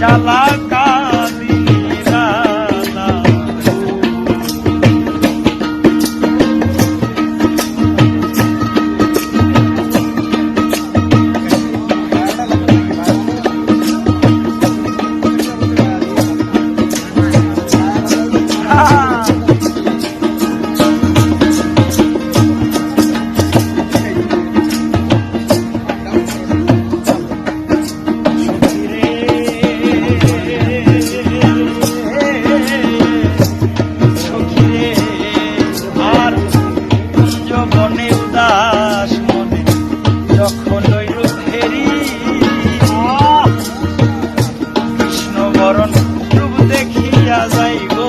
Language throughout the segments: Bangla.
da দিয়া যাই গো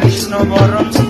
Krishna Varam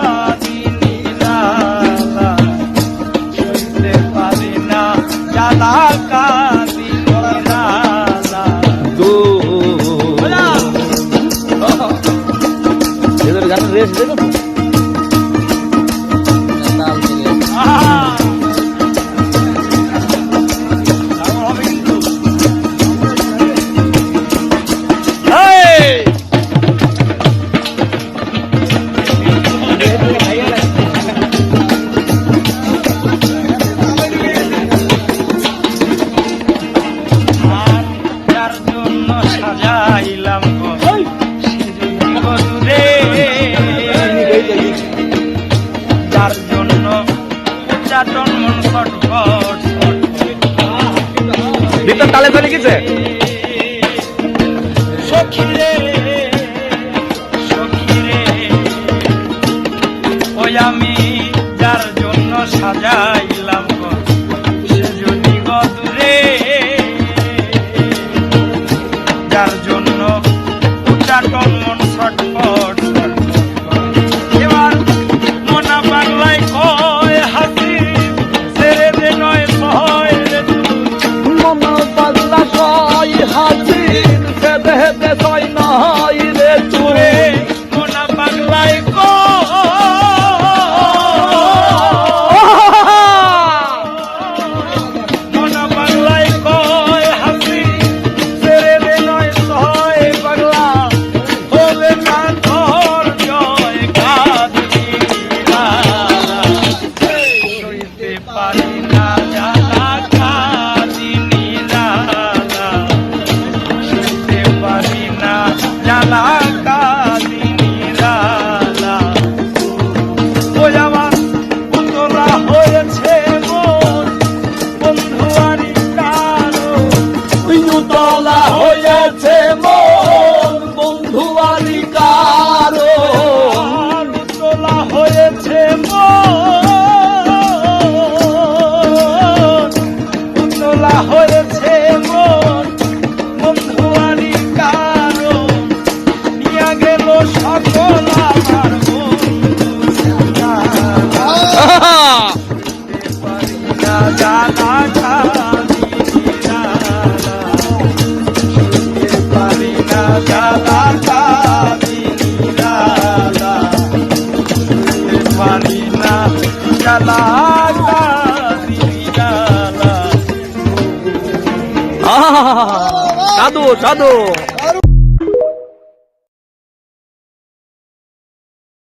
这是这个字 তার জন্য উচ্চাটন মন কটকট ভিতর তালে তালে গেছে? সখিরে সখিরে ওই আমি যার জন্য সাজাইলাম সেজনী গদুরে যার জন্য উচ্চাটন মন ছটফট i told you ভোলা হয়েছে মন বন্ধুয়ারি কারণ নিয়া গেল সকল আমার জানা জানা জানা। 哈哈哈哈哈哈哈哈